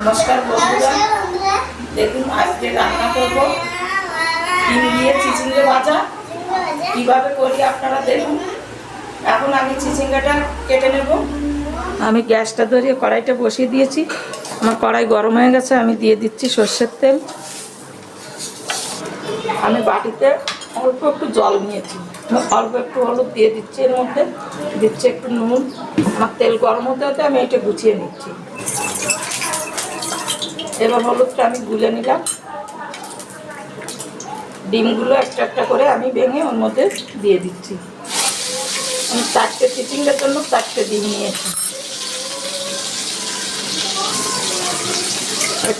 নমস্কার বন্ধুরা। দেখুন, আজকে রান্না করব। ডিম দিয়ে চিচিঙ্গে ভাজা। কীভাবে করি আপনারা দেখুন। এখন আমি চিচিঙ্গাটা কেটে নেব। আমি গ্যাসটা ধরিয়ে কড়াইটা বসিয়ে দিয়েছি। আমার কড়াই গরম হয়ে গেছে, আমি দিয়ে দিচ্ছি সর্ষের তেল। আমি বাটিতে অল্প একটু জল নিয়েছি। অল্প একটু হলুদ দিয়ে দিচ্ছি এর মধ্যে। দিচ্ছি একটু নুন। আমার তেল গরম হতে হতে আমি এটা গুছিয়ে নিচ্ছি। এবার হলুদটা আমি গুলে নিলাম। ডিমগুলো একটা একটা করে আমি ভেঙে ওর মধ্যে দিয়ে দিচ্ছি। আমি চারটে চিচিংয়ের জন্য চারটে ডিম নিয়েছি।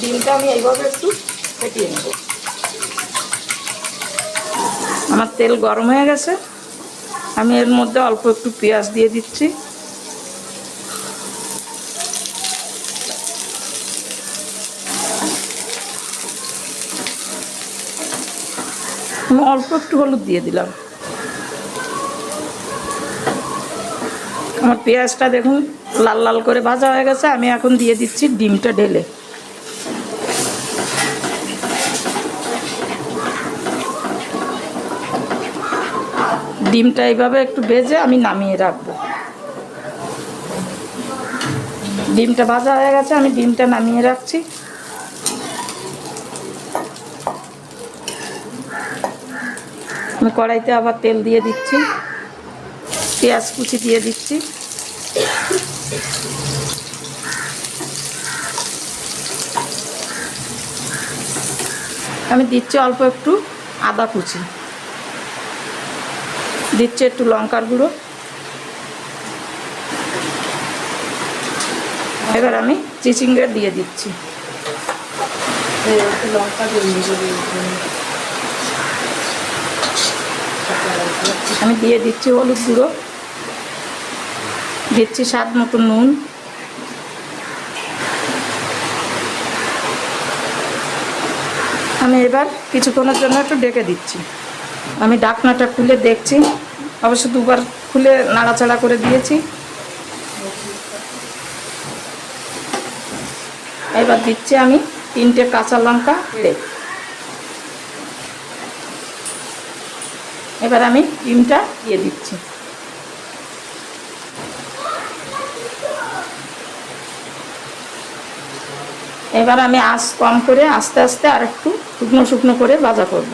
ডিমটা আমি এইভাবে একটু ফেটিয়ে নেব। আমার তেল গরম হয়ে গেছে। আমি এর মধ্যে অল্প একটু পেঁয়াজ দিয়ে দিচ্ছি। আমি অল্প একটু হলুদ দিয়ে দিলাম। আমার পেঁয়াজটা দেখুন, লাল লাল করে ভাজা হয়ে গেছে, আমি এখন দিয়ে দিচ্ছি ডিমটা ঢেলে। ডিমটা এইভাবে একটু ভেজে আমি নামিয়ে রাখব। ডিমটা ভাজা হয়ে গেছে, আমি ডিমটা নামিয়ে রাখছি। কড়াইতে আবার তেল দিয়ে দিচ্ছি। পেঁয়াজ কুচি দিয়ে দিচ্ছি। আমি দিচ্ছি অল্প একটু আদা কুচি। দিচ্ছি একটু লঙ্কার গুঁড়ো। এবার আমি চিচিঙ্গা দিয়ে দিচ্ছি। লঙ্কা দিয়ে আমি দিয়ে দিচ্ছি হলুদ গুঁড়ো। দিচ্ছি স্বাদ মতো নুন। আমি এবার কিছুক্ষণের জন্য একটু ডেকে দিচ্ছি। আমি ডাকনাটা খুলে দেখছি। অবশ্য দুবার খুলে নাড়াচাড়া করে দিয়েছি। এবার দিচ্ছি আমি তিনটে কাঁচা লঙ্কা পেড়ে এবার আমি ডিমটা দিয়ে দিচ্ছি। এবার আমি আঁচ কম করে আস্তে আস্তে আর একটু শুকনো শুকনো করে ভাজা করব।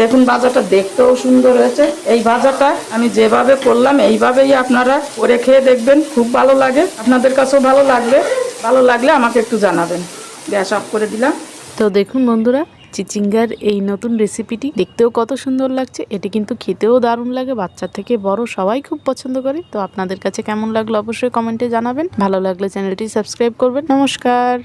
দেখুন, ভাজাটা দেখতেও সুন্দর হয়েছে। এই ভাজাটা আমি যেভাবে করলাম, এইভাবেই আপনারা করে খেয়ে দেখবেন। খুব ভালো লাগে। আপনাদের কাছেও ভালো লাগবে। ভালো লাগলে আমাকে একটু জানাবেন। গ্যাস অফ করে দিলাম। তো দেখুন বন্ধুরা চিচিঙ্গার এই নতুন রেসিপিটি দেখতেও কত সুন্দর লাগছে। এটি কিন্তু খেতেও দারুণ লাগে, বাচ্চা থেকে বড় সবাই খুব পছন্দ করে। তো আপনাদের কাছে কেমন লাগল অবশ্যই কমেন্টে জানাবেন। ভালো লাগলে চ্যানেলটি সাবস্ক্রাইব করবেন। নমস্কার।